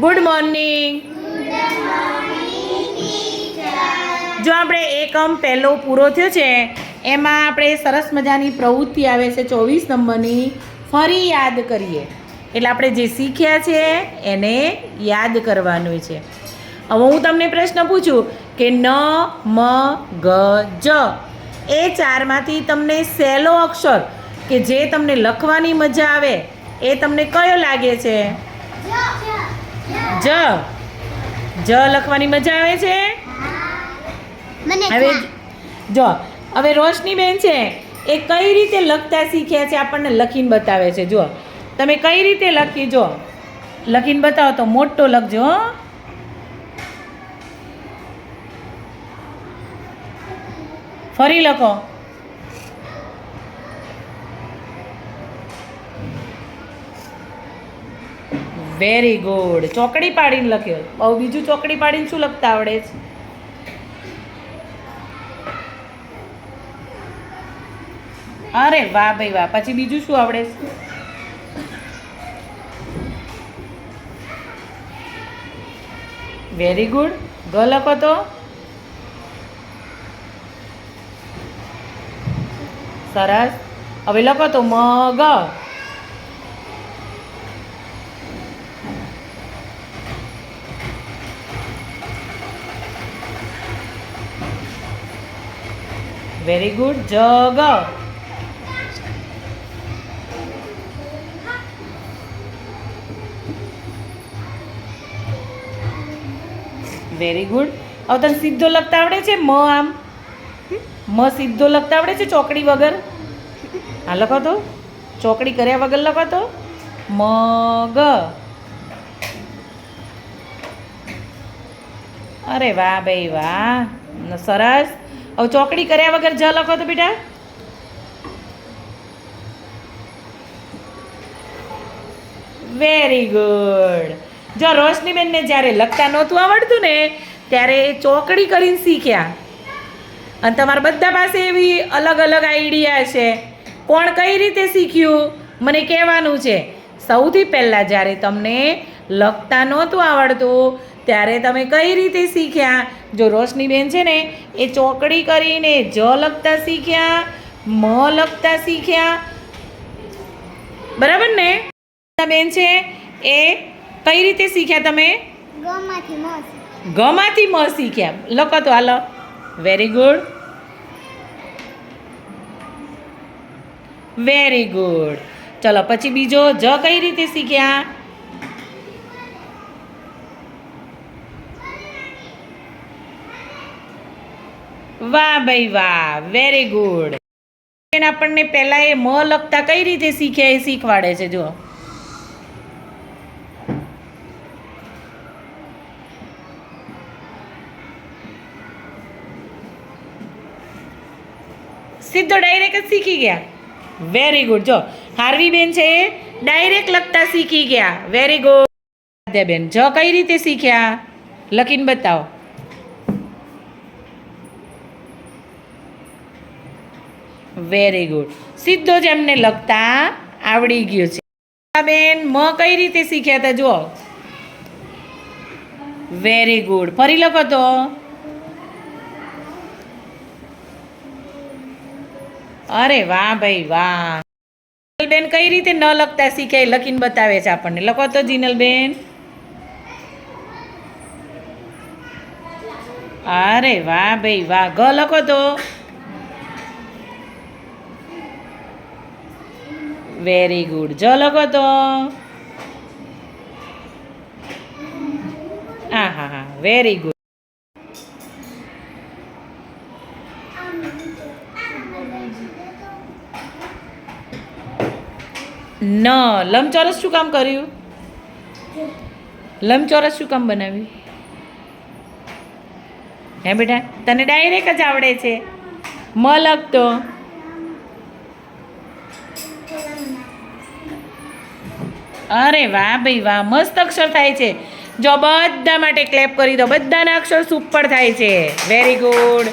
Good morning જો આપણે એકમ પહેલો પૂરો થયો છે, એમાં આપણે સરસ મજાની પ્રવૃત્તિ આવે છે ચોવીસ નંબરની, ફરી યાદ કરીએ. એટલે આપણે જે શીખ્યા છે, એને યાદ કરવાનું છે. હવે હું તમને પ્રશ્ન પૂછું કે ન, મ, ગ, જ, એ ચારમાંથી તમને સહેલો અક્ષર કે જે તમને લખવાની મજા આવે, એ તમને કયો લાગે છે? જ. જ લખવાની મજા આવે છે? હવે જો હવે રોશનીબેન છે એ કઈ રીતે લખતા શીખ્યા છે આપણને લખીને બતાવે છે? જો તમે કઈ રીતે લખી જો લખીને બતાવો તો મોટો લખજો હો. ફરી લખો. વેરી ગુડ ચોકડી પાડીને લખ્યો. બહુ બીજું ચોકડી પાડીને શું લખતા આવડે છે? અરે વાહ ભાઈ વાહ. પછી બીજું શું આવડે છે? વેરી ગુડ ગ લખો તો. સરસ. હવે લખો તો મગ વેરી ગુડ જગ વેરી ગુડ હવે તને સીધો લખતા આવડે છે? મ આમ. મ સીધો લખતા આવડે છે ચોકડી વગર? હા, લખો તો. ચોકડી કર્યા વગર લખો તો. મગ અરે વાહ, ભાઈ વાહ. સરસ. હવે ચોકડી કર્યા વગર જ લખો તો બેટા. વેરી ગુડ જો રોશનીબેનને જ્યારે લખતા નહોતું આવડતું ને, ત્યારે એ ચોકડી કરીને શીખ્યા. અને તમારા બધા પાસે એવી અલગ અલગ આઈડિયા છે. કોણ કઈ રીતે શીખ્યું? મને કહેવાનું છે, સૌથી પહેલાં જ્યારે તમને લખતા નહોતું આવડતું ત્યારે તમે કઈ રીતે શીખ્યા? જો રોશનીબેન છે ને એ ચોકડી કરીને જ લખતા શીખ્યા મ લખતા શીખ્યા. બરાબર ને? બેન છે એ કઈ રીતે શીખ્યા તમે? ગમાંથી મ શીખ્યા. લખો તો હાલો. વેરી ગુડ વેરી ગુડ ચલો પછી બીજો જ કઈ રીતે શીખ્યા? વાહ ભાઈ વાહ વેરી ગુડ આપણને પહેલાં એ મ લખતા કઈ રીતે શીખ્યા એ શીખવાડે છે જો સીધો ડાયરેક્ટ જ શીખી ગયા. વેરી ગુડ જો, હાર્વી બેન છે એ ડાયરેક્ટ લખતા શીખી ગયા. વેરી ગુડ બેન જ કઈ રીતે શીખ્યા? લખીને બતાવો. વેરી ગુડ સીધો જ એમને લખતા આવડી ગયો છે. બેન, મ કઈ રીતે શીખ્યા હતા, જુઓ. વેરી ગુડ ફરી લખો તો. અરે વાહ ભાઈ વાહ. બેન કઈ રીતે ન લખતા શીખ્યા લખીને બતાવે છે આપણને. લખો તો જીનલબેન. અરે વાહ ભાઈ વાહ. ગ લખો તો. વેરી ગુડ જ, લખો તો. હા હા હા. વેરી ગુડ ન, લંબચોરસ શું કામ કર્યું? લંબચોરસ શું કામ બનાવ્યું? હે બેટા, તને ડાયરેક્ટ જ આવડે છે. મ લખતો અરે વાહ ભાઈ વાહ, મસ્ત અક્ષર થાય છે. જો બધા માટે ક્લેપ કરી દો, બધાના અક્ષર સુપર થાય છે. Very good